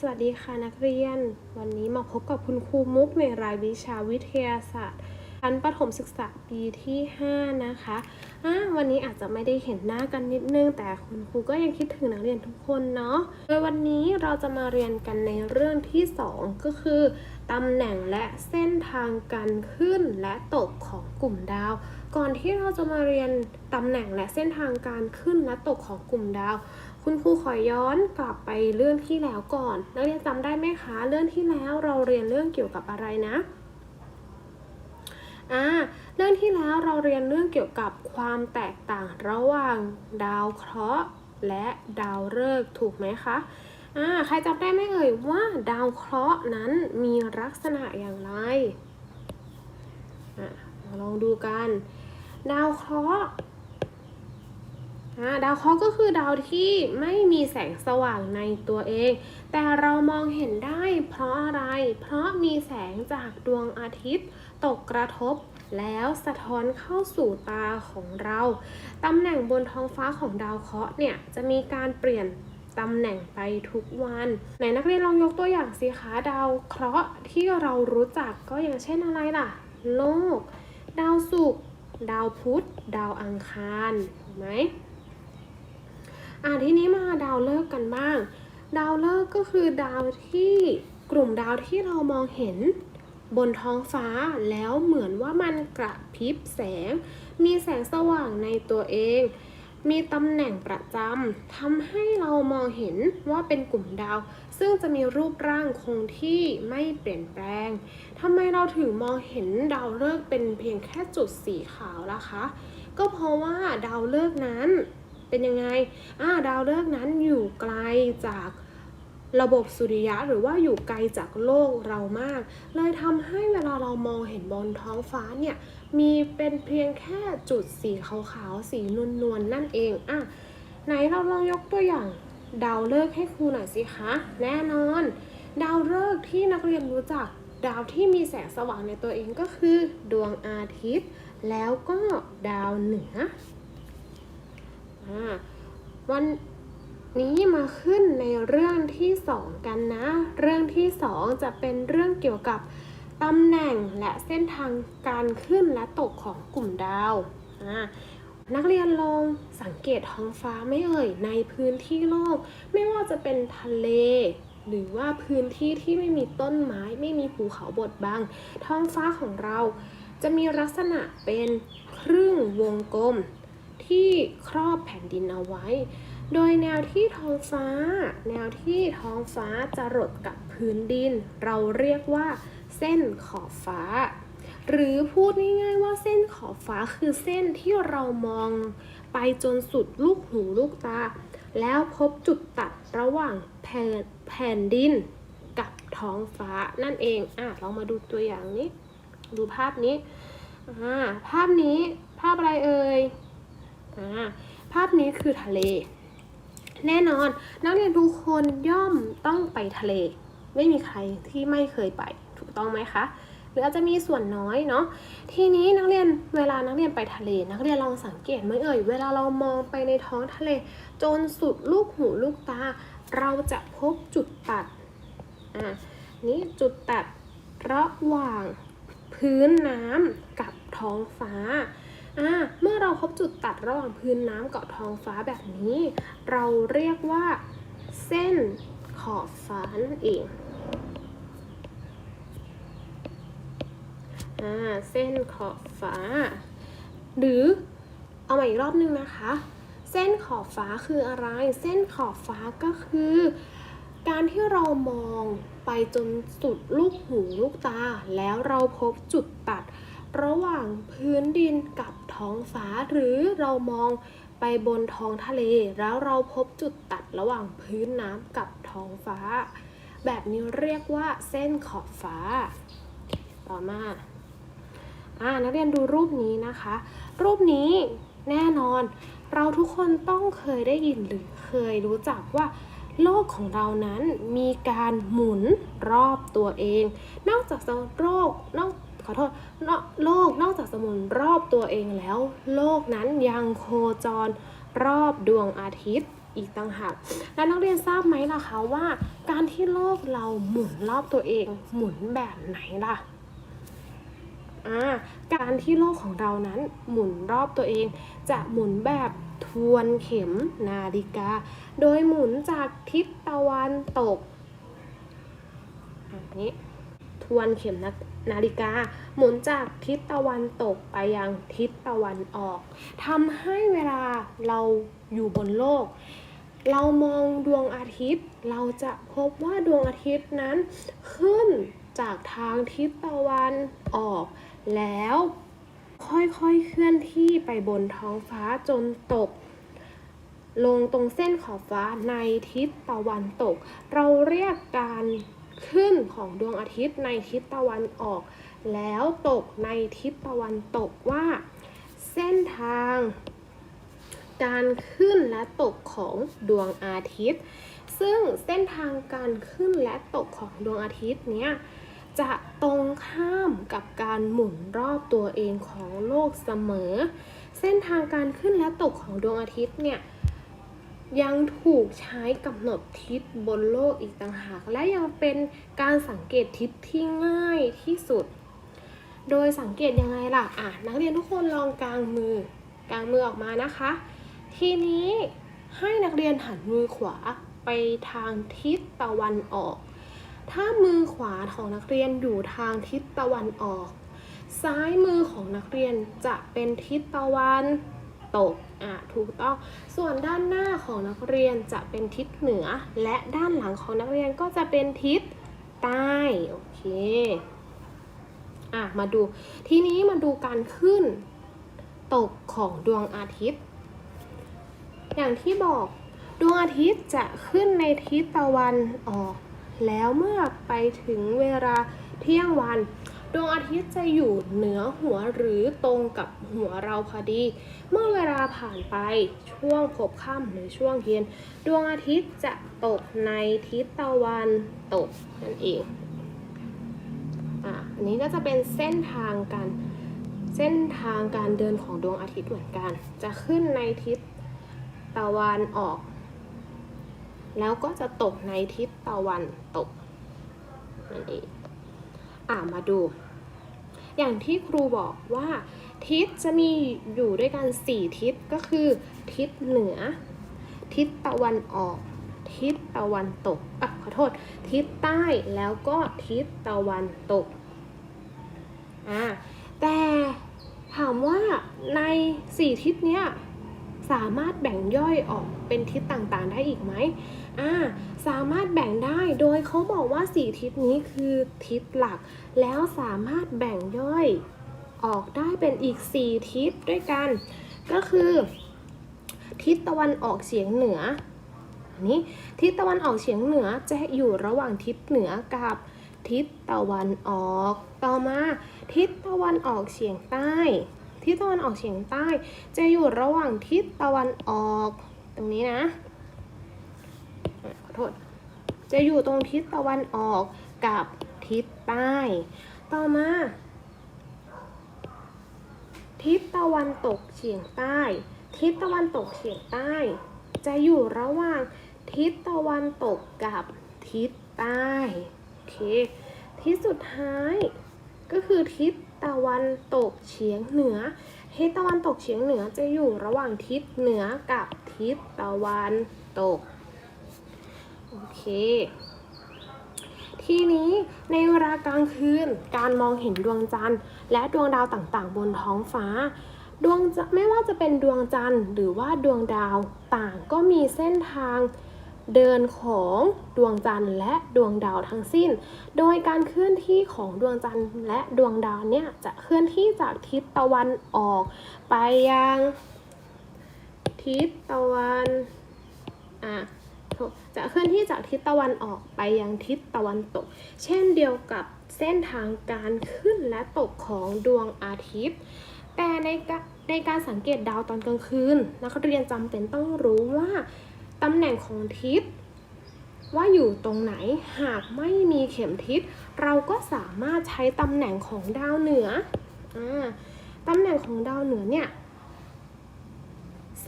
สวัสดีค่ะนักเรียน วันนี้มาพบกับคุณครูมุกในรายวิชาวิทยาศาสตร์ชั้นประถมศึกษาปีที่ 5 นะคะะวันนี้อาจจะไม่ได้เห็นหน้ากันนิดนึง แต่คุณครูก็ยังคิดถึงนักเรียนทุกคนเนาะโดยวันนี้เราจะมาเรียนกันในเรื่องที่ 2 ก็คือตำแหน่งและเส้นทางการขึ้นและตกของกลุ่มดาว ก่อนที่เราจะมาเรียนตำแหน่งและเส้นทางการขึ้นและตกของกลุ่มดาว คุณครูขอย้อนกลับไปเรื่องที่แล้วก่อน นักเรียนจำได้ไหมคะ เรื่องที่แล้วเราเรียนเรื่องเกี่ยวกับอะไรนะอ่าเรื่องที่แล้วเราเรียนเรื่องเกี่ยวกับความแตกต่างระหว่างดาวเคราะห์และดาวฤกษ์ถูกไหมคะอ่าใครจำได้ไหมเอ่ยว่าดาวเคราะห์นั้นมีลักษณะอย่างไรอ่าลองดูกัน ดาวเคราะห์ ดาวเคราะห์ก็คือดาวที่ไม่มีแสงสว่างในตัวเอง แต่เรามองเห็นได้เพราะอะไร เพราะมีแสงจากดวงอาทิตย์ ตกกระทบแล้วสะท้อนเข้าสู่ตาของเรา ตำแหน่งบนท้องฟ้าของดาวเคราะห์เนี่ยจะมีการเปลี่ยนตำแหน่งไปทุกวัน ไหนนักเรียนลองยกตัวอย่างสิคะดาวเคราะห์ที่เรารู้จักก็อย่างเช่นอะไรล่ะ โลก ดาวศุกร์ ดาวพุธ ดาวอังคาร ถูกไหม อ่าทีนี้มาดาวฤกษ์กันบ้าง ดาวฤกษ์ก็คือดาวที่กลุ่มดาวที่เรามองเห็นบนท้องฟ้าแล้วเหมือนว่ามันกระพริบแสง มีแสงสว่างในตัวเอง มีตำแหน่งประจำทำให้เรามองเห็นว่าเป็นกลุ่มดาว ซึ่งจะมีรูปร่างคงที่ไม่เปลี่ยนแปลงทำไมเราถึงมองเห็นดาวฤกษ์เป็นเพียงแค่จุดสีขาวล่ะคะ ก็เพราะว่าดาวฤกษ์นั้น เป็นยังไงอ่าดาวฤกษ์นั้นอยู่ไกลจากระบบสุริยะหรือว่าอยู่ไกลจากโลกเรามาก เลยทำให้เวลาเรามองเห็นบนท้องฟ้าเนี่ยมีเป็นเพียงแค่จุดสีขาวๆสีนวลๆนั่นเองอะไหนเราลองยกตัวอย่างดาวฤกษ์ให้ครูหน่อยสิคะ แน่นอน ดาวฤกษ์ที่นักเรียนรู้จักดาวที่มีแสงสว่างในตัวเองก็คือ ดวงอาทิตย์ แล้วก็ดาวเหนือ วันนี้มาขึ้นในเรื่องที่สองกันนะ เรื่องที่สองจะเป็นเรื่องเกี่ยวกับตำแหน่งและเส้นทางการขึ้นและตกของกลุ่มดาวนักเรียนลองสังเกตท้องฟ้าไม่เอ่ยในพื้นที่โลก ไม่ว่าจะเป็นทะเล หรือว่าพื้นที่ที่ไม่มีต้นไม้ ไม่มีภูเขาบดบัง ท้องฟ้าของเราจะมีลักษณะเป็นครึ่งวงกลม ที่ครอบแผ่นดินเอาไว้ โดยแนวที่ท้องฟ้า แนวที่ท้องฟ้าจะรดกับพื้นดิน เราเรียกว่าเส้นขอบฟ้า หรือพูดง่ายๆว่าเส้นขอบฟ้าคือเส้นที่เรามองไปจนสุดลูกหูลูกตา แล้วพบจุดตัดระหว่างแผ่นแผ่นดินกับท้องฟ้านั่นเองอะเรามาดูตัวอย่างนี้ ดูภาพนี้อ่าภาพนี้ภาพอะไรเอ่ย ภาพนี้คือทะเล แน่นอน นักเรียนทุกคนย่อมต้องไปทะเล ไม่มีใครที่ไม่เคยไปถูกต้องไหมคะหรืออาจจะมีส่วนน้อยเนาะทีนี้นักเรียนเวลานักเรียนไปทะเล นักเรียนลองสังเกตไหมเอ่ยเวลาเรามองไปในท้องทะเล จนสุดลูกหูลูกตา เราจะพบจุดตัดอ่านี่จุดตัดระหว่างพื้นน้ำกับท้องฟ้า อ่าเมื่อเราพบจุดตัดระหว่างพื้นน้ำกับท้องฟ้าแบบนี้ เราเรียกว่า เส้นขอบฟ้านั่นเองอ่าเส้นขอบฟ้า หรือเอาใหม่อีกรอบนึงนะคะ เส้นขอบฟ้าคืออะไร เส้นขอบฟ้าก็คือ การที่เรามองไปจนสุดลูกหูลูกตา แล้วเราพบจุดตัด ระหว่างพื้นดินกับท้องฟ้าหรือเรามองไปบนท้องทะเล แล้วเราพบจุดตัดระหว่างพื้นน้ำกับท้องฟ้า แบบนี้เรียกว่าเส้นขอบฟ้า ต่อมาอ่านักเรียนดูรูปนี้นะคะ รูปนี้แน่นอน เราทุกคนต้องเคยได้ยินหรือเคยรู้จักว่าโลกของเรานั้นมีการหมุนรอบตัวเอง นอกจากจะโลกนอก ขอโทษโลกนอกจากจะหมุนรอบตัวเองแล้ว โลกนั้นยังโคจรรอบดวงอาทิตย์อีกต่างหากและนักเรียนทราบไหมล่ะคะว่า การที่โลกเราหมุนรอบตัวเองหมุนแบบไหนล่ะการที่โลกของเรานั้นหมุนรอบตัวเอง จะหมุนแบบทวนเข็มนาฬิกา โดยหมุนจากทิศตะวันตกอันนี้ ทวนเข็มนานาฬิกา หมุนจากทิศตะวันตกไปยังทิศตะวันออกทำให้เวลาเราอยู่บนโลก เรามองดวงอาทิตย์ เราจะพบว่าดวงอาทิตย์นั้น ขึ้นจากทางทิศตะวันออก แล้วค่อยๆเคลื่อนที่ไปบนท้องฟ้าจนตกลงตรงเส้นขอบฟ้าในทิศตะวันตก เราเรียกการ ขึ้นของดวงอาทิตย์ในทิศตะวันออก แล้วตกในทิศตะวันตกว่า เส้นทาง การขึ้นและตกของดวงอาทิตย์ ซึ่งเส้นทางการขึ้นและตกของดวงอาทิตย์เนี้ยจะตรงข้ามกับการหมุนรอบตัวเองของโลกเสมอ เส้นทางการขึ้นและตกของดวงอาทิตย์เนี่ย ยังถูกใช้กำหนดทิศบนโลกอีกต่างหาก และยังเป็นการสังเกตทิศที่ง่ายที่สุด โดยสังเกตยังไงล่ะอะนักเรียนทุกคนลองกางมือกางมือออกมานะคะ ทีนี้ให้นักเรียนหันมือขวาไปทางทิศตะวันออก ถ้ามือขวาของนักเรียนอยู่ทางทิศตะวันออก ซ้ายมือของนักเรียนจะเป็นทิศตะวัน ตกอะถูกต้อง ส่วนด้านหน้าของนักเรียนจะเป็นทิศเหนือ และด้านหลังของนักเรียนก็จะเป็นทิศใต้ โอเคอะมาดู ทีนี้มาดูการขึ้นตกของดวงอาทิตย์ อย่างที่บอกดวงอาทิตย์จะขึ้นในทิศตะวันออก แล้วเมื่อไปถึงเวลาเที่ยงวัน ดวงอาทิตย์จะอยู่เหนือหัวหรือตรงกับหัวเราพอดี เมื่อเวลาผ่านไปช่วงพบค่ำหรือช่วงเย็น ดวงอาทิตย์จะตกในทิศตะวันตกนั่นเองอะอันนี้ก็จะเป็นเส้นทางการเส้นทางการเดินของดวงอาทิตย์เหมือนกัน จะขึ้นในทิศตะวันออก แล้วก็จะตกในทิศตะวันตกนั่นเองอ่ามาดู อย่างที่ครูบอกว่าทิศจะมีอยู่ด้วยกัน 4 ทิศก็คือ ทิศเหนือ ทิศตะวันออก ทิศตะวันตกอะขอโทษ ทิศใต้แล้วก็ทิศตะวันตกอ่าแต่ถามว่าใน 4 ทิศเนี้ย สามารถแบ่งย่อยออกเป็นทิศต่างๆ ได้อีกไหมอ่าสามารถแบ่งได้โดยเขาบอกว่า 4 ทิศนี้คือทิศหลัก แล้วสามารถแบ่งย่อยออกได้เป็นอีก 4 ทิศด้วยกัน ก็คือ ทิศตะวันออกเฉียงเหนืออันนี้ทิศตะวันออกเฉียงเหนือจะอยู่ระหว่างทิศเหนือกับทิศตะวันออก ต่อมา ทิศตะวันออกเฉียงใต้ ทิศตะวันออกเฉียงใต้ จะอยู่ระหว่างทิศตะวันออก ตรงนี้นะ ขอโทษ จะอยู่ตรงทิศตะวันออกกับทิศใต้ ต่อมา ทิศตะวันตกเฉียงใต้ ทิศตะวันตกเฉียงใต้ จะอยู่ระหว่างทิศตะวันตกกับทิศใต้ โอเค ทิศสุดท้ายก็คือทิศ ตะวันตกเฉียงเหนือ ทิศตะวันตกเฉียงเหนือจะอยู่ระหว่างทิศเหนือกับทิศตะวันตก โอเค ทีนี้ในเวลากลางคืนการมองเห็นดวงจันทร์ และดวงดาวต่างๆ บนท้องฟ้าดวงจะไม่ว่าจะเป็นดวงจันทร์หรือว่าดวงดาวต่างก็มีเส้นทาง เดินของดวงจันทร์และดวงดาวทั้งสิ้น โดยการเคลื่อนที่ของดวงจันทร์และดวงดาวเนี่ยจะเคลื่อนที่จากทิศตะวันออก ไปยังทิศตะวันอะจะเคลื่อนที่จากทิศตะวันออกไปยังทิศตะวันตก เช่นเดียวกับเส้นทางการขึ้นและตกของดวงอาทิตย์ แต่ในกะในการสังเกตดาวตอนกลางคืน นักเรียนจำเป็นต้องรู้ว่า ตำแหน่งของทิศ ว่าอยู่ตรงไหนหากไม่มีเข็มทิศ เราก็สามารถใช้ตำแหน่งของดาวเหนืออตำแหน่งของดาวเหนือเนี่ย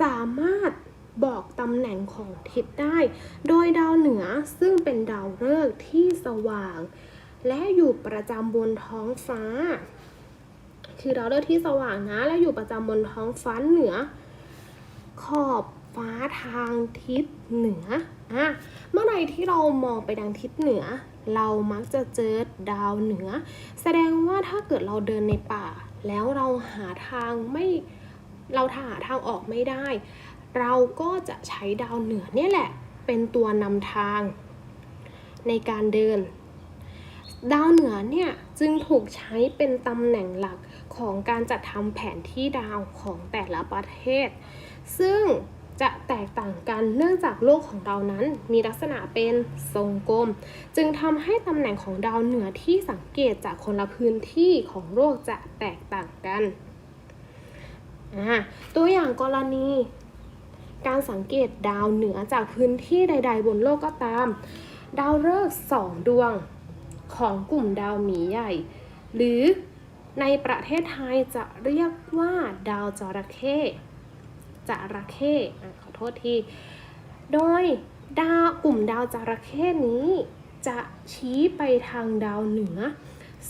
สามารถบอกตำแหน่งของทิศได้ โดยดาวเหนือซึ่งเป็นดาวฤกษ์ที่สว่าง และอยู่ประจำบนท้องฟ้า คือดาวฤกษ์ที่สว่างนะ และอยู่ประจำบนท้องฟ้าเหนือ ขอบ ฟ้าทางทิศเหนืออะเมื่อไหรที่เรามองไปดังทิศเหนือ เรามักจะเจอดาวเหนือ แสดงว่าถ้าเกิดเราเดินในป่า แล้วเราหาทางไม่เราหาทางออกไม่ได้ เราก็จะใช้ดาวเหนือเนี่ยแหละ เป็นตัวนำทาง ในการเดิน ดาวเหนือเนี่ยจึงถูกใช้เป็นตำแหน่งหลักของการจัดทำแผนที่ดาวของแต่ละประเทศ ซึ่ง จะแตกต่างกันเนื่องจากโลกของเรานั้นมีลักษณะเป็นทรงกลม จึงทำให้ตำแหน่งของดาวเหนือที่สังเกตจากคนละพื้นที่ของโลกจะแตกต่างกันอ่าตัวอย่างกรณีการสังเกตดาวเหนือจากพื้นที่ใด ๆ บนโลกก็ตาม ดาวฤกษ์สองดวงของกลุ่มดาวหมีใหญ่ หรือในประเทศไทยจะเรียกว่าดาวจระเข้ จระเข้อะขอโทษที โดยดาวกลุ่มดาวจระเข้นี้ จะชี้ไปทางดาวเหนือ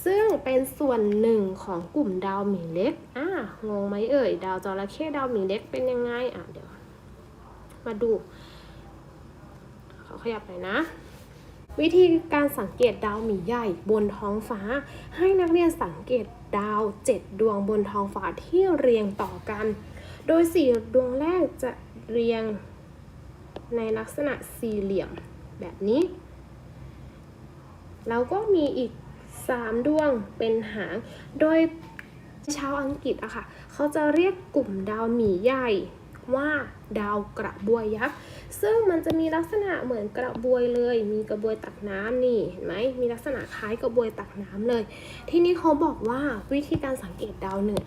ซึ่งเป็นส่วนหนึ่งของกลุ่มดาวหมีเล็กอะงงไหมเอ่ย ดาวจระเข้ดาวหมีเล็กเป็นยังไงอะเดี๋ยว มาดูขอขยับหน่อยนะวิธีการสังเกตดาวหมีใหญ่บนท้องฟ้า ให้นักเรียนสังเกตดาว 7 ดวงบนท้องฟ้าที่เรียงต่อกัน โดยสี่ดวงแรกจะเรียงในลักษณะสี่เหลี่ยมแบบนี้ แล้วก็มีอีก3ดวงเป็นหาง โดยชาวอังกฤษอะค่ะ เขาจะเรียกกลุ่มดาวหมีใหญ่ว่าดาวกระบวยยักษ์ ซึ่งมันจะมีลักษณะเหมือนกระบวยเลย มีกระบวยตักน้ำนี่เห็นไหมมีลักษณะคล้ายกระบวยตักน้ำเลย ที่นี้เขาบอกว่าวิธีการสังเกตดาวเหนือ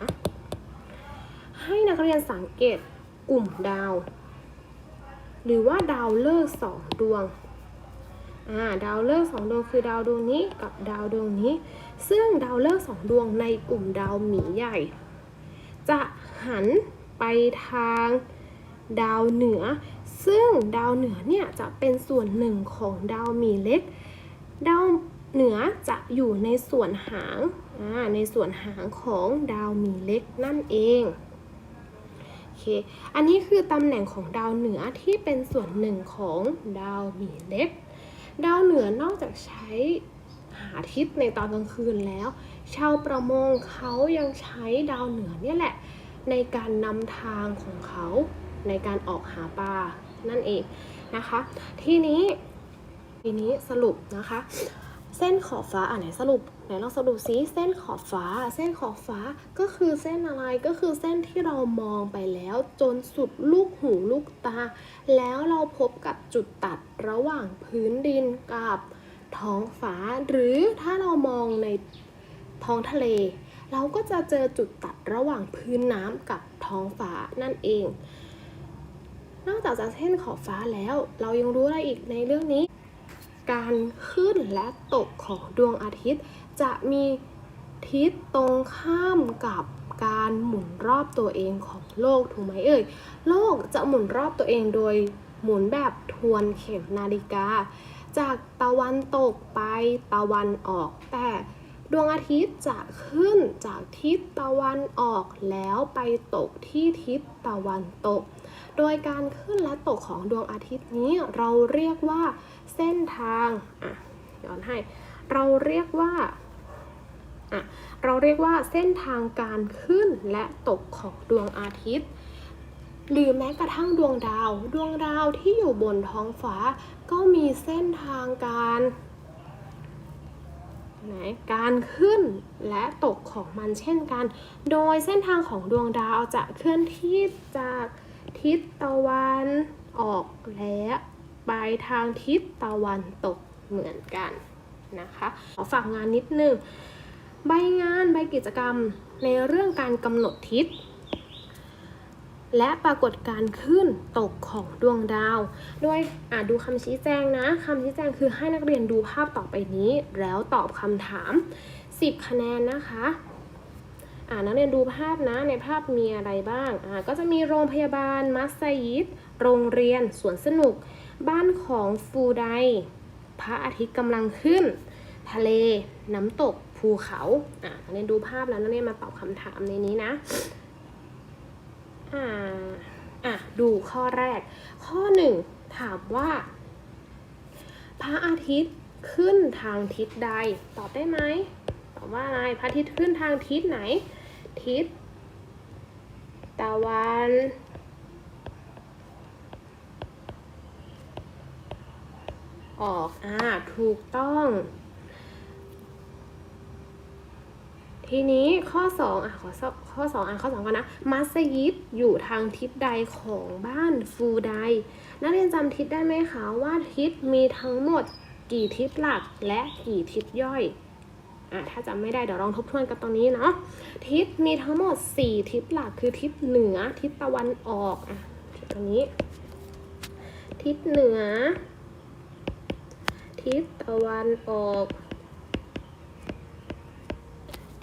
ให้นักเรียนสังเกตกลุ่มดาว หรือว่าดาวฤกษ์สองดวงอ่าดาวฤกษ์สองดวงคือดาวดวงนี้กับดาวดวงนี้ ซึ่งดาวฤกษ์สองดวงในกลุ่มดาวหมีใหญ่ จะหันไปทางดาวเหนือ ซึ่งดาวเหนือเนี่ยจะเป็นส่วนหนึ่งของดาวหมีเล็ก ดาวเหนือจะอยู่ในส่วนหางในส่วนหางของดาวหมีเล็กนั่นเอง เค อันนี้คือตำแหน่งของดาวเหนือที่เป็นส่วนหนึ่งของดาวหมีเล็ก ดาวเหนือนอกจากใช้หาทิศในตอนกลางคืนแล้ว ชาวประมงเขายังใช้ดาวเหนือเนี่ยแหละ ในการนำทางของเขาในการออกหาปลานั่นเองนะคะ ทีนี้ทีนี้สรุปนะคะ เส้นขอบฟ้าอะไหนสรุปไหนลองสรุปซิเส้นขอบฟ้า เส้นขอบฟ้าก็คือเส้นอะไรก็คือเส้นที่เรามองไปแล้วจนสุดลูกหูลูกตา แล้วเราพบกับจุดตัดระหว่างพื้นดินกับท้องฟ้า หรือถ้าเรามองในท้องทะเล เราก็จะเจอจุดตัดระหว่างพื้นน้ำกับท้องฟ้านั่นเอง นอกจากจะเส้นขอบฟ้าแล้ว เรายังรู้อะไรอีกในเรื่องนี้ การขึ้นและตกของดวงอาทิตย์ จะมีทิศตรงข้ามกับการหมุนรอบตัวเองของโลกถูกไหมเอ่ย โลกจะหมุนรอบตัวเองโดยหมุนแบบทวนเข็มนาฬิกา จากตะวันตกไปตะวันออก แต่ดวงอาทิตย์จะขึ้นจากทิศตะวันออกแล้วไปตกที่ทิศตะวันตก โดยการขึ้นและตกของดวงอาทิตย์นี้เราเรียกว่า เส้นทางอะย้อนให้ เราเรียกว่าอะเราเรียกว่าเส้นทางการขึ้นและตกของดวงอาทิตย์ หรือแม้กระทั่งดวงดาว ดวงดาวที่อยู่บนท้องฟ้า ก็มีเส้นทางการไหนการขึ้นและตกของมันเช่นกัน โดยเส้นทางของดวงดาวจะเคลื่อนที่จากทิศตะวันออกและ ไปทางทิศตะวันตกเหมือนกันนะคะขอฝากงานนิดนึง ใบงานใบกิจกรรมในเรื่องการกำหนดทิศ และปรากฏการขึ้นตกของดวงดาวโดยอ่าดูคำชี้แจงนะคำชี้แจงคือให้นักเรียนดูภาพต่อไปนี้ แล้วตอบคำถาม 10 คะแนนนะคะอ่านักเรียนดูภาพนะในภาพมีอะไรบ้างอ่าก็จะมีโรงพยาบาลมัสยิด โรงเรียนสวนสนุก บ้านของฟูได พระอาทิตย์กำลังขึ้น ทะเล น้ำตก ภูเขา อะนักเรียนดูภาพแล้วนักเรียนมาตอบคำถามในนี้นะ อ่า อะ ดูข้อแรก ข้อหนึ่งถามว่า พระอาทิตย์ขึ้นทางทิศใด ตอบได้ไหม ตอบว่าอะไร พระอาทิตย์ขึ้นทางทิศไหน ทิศตะวัน ออก อ่า ถูกต้อง ทีนี้ข้อ2อะขอสข้อ2อะข้อ2กันนะ มัสยิดอยู่ทางทิศใดของบ้านฟูได นักเรียนจำทิศได้ไหมคะ ว่าทิศมีทั้งหมดกี่ทิศหลักและกี่ทิศย่อยอะถ้าจำไม่ได้เดี๋ยวลองทบทวนกันตรงนี้เนาะทิศมีทั้งหมด 4 ทิศหลักคือทิศเหนือทิศตะวันออกอะตรงนี้ ทิศเหนือ ทิศตะวันออก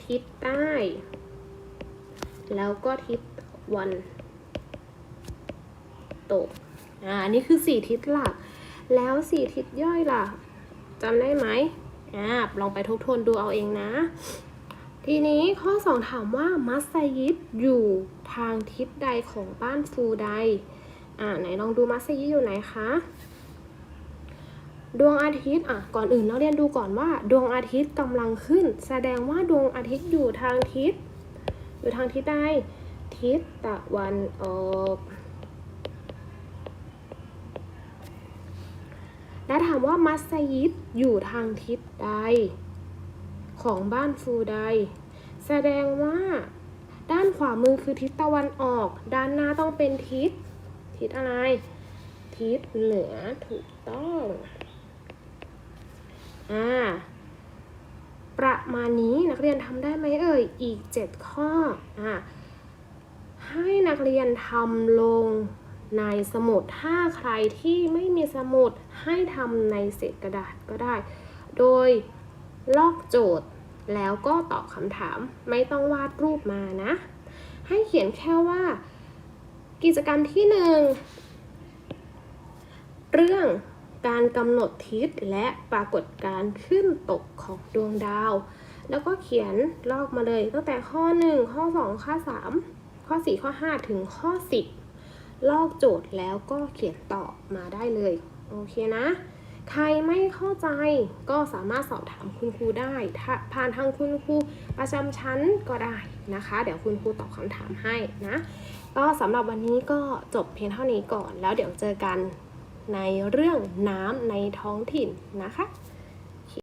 ทิศใต้ แล้วก็ทิศตะวันตก อ่า นี่คือสี่ทิศหลัก แล้วสี่ทิศย่อยล่ะจำได้ไหมอ่า ลองไปทบทวนดูเอาเองนะ ทีนี้ข้อ 2 ถามว่ามัสยิดอยู่ทางทิศใดของบ้านฟูใด อ่า ไหนลองดูมัสยิดอยู่ไหนคะ ดวงอาทิตย์อะก่อนอื่นเราเรียนดูก่อนว่า ดวงอาทิตย์กำลังขึ้น แสดงว่าดวงอาทิตย์อยู่ทางทิศ อยู่ทางทิศใดทิศตะวันออกและถามว่ามัสยิดอยู่ทางทิศใด ของบ้านฟูใด แสดงว่า ด้านขวามือคือทิศตะวันออก ด้านหน้าต้องเป็นทิศ ทิศอะไร ทิศเหนือถูกต้อง อ่าประมาณนี้นักเรียนทำได้ไหมเอ่ยอีก 7 ข้ออ่าให้นักเรียนทำลงในสมุดถ้าใครที่ไม่มีสมุดให้ทำในเศษกระดาษก็ได้ โดยลอกโจทย์แล้วก็ตอบคำถามไม่ต้องวาดรูปมานะ ให้เขียนแค่ว่า กิจกรรมที่หนึ่งเรื่อง การกำหนดทิศและปรากฏการขึ้นตกของดวงดาว แล้วก็เขียนลอกมาเลยตั้งแต่ข้อ 1 ข้อ 2 ข้อ 3 ข้อ 4 ข้อ 5 ถึงข้อ 10 ลอกโจทย์แล้วก็เขียนตอบมาได้เลย โอเคนะ ใครไม่เข้าใจก็สามารถสอบถามคุณครูได้ ผ่านทางคุณครูประจำชั้นก็ได้นะคะ เดี๋ยวคุณครูตอบคำถามให้นะ ก็สำหรับวันนี้ก็จบเพียงเท่านี้ก่อน แล้วเดี๋ยวเจอกัน ในเรื่องน้ำในท้องถิ่นนะคะ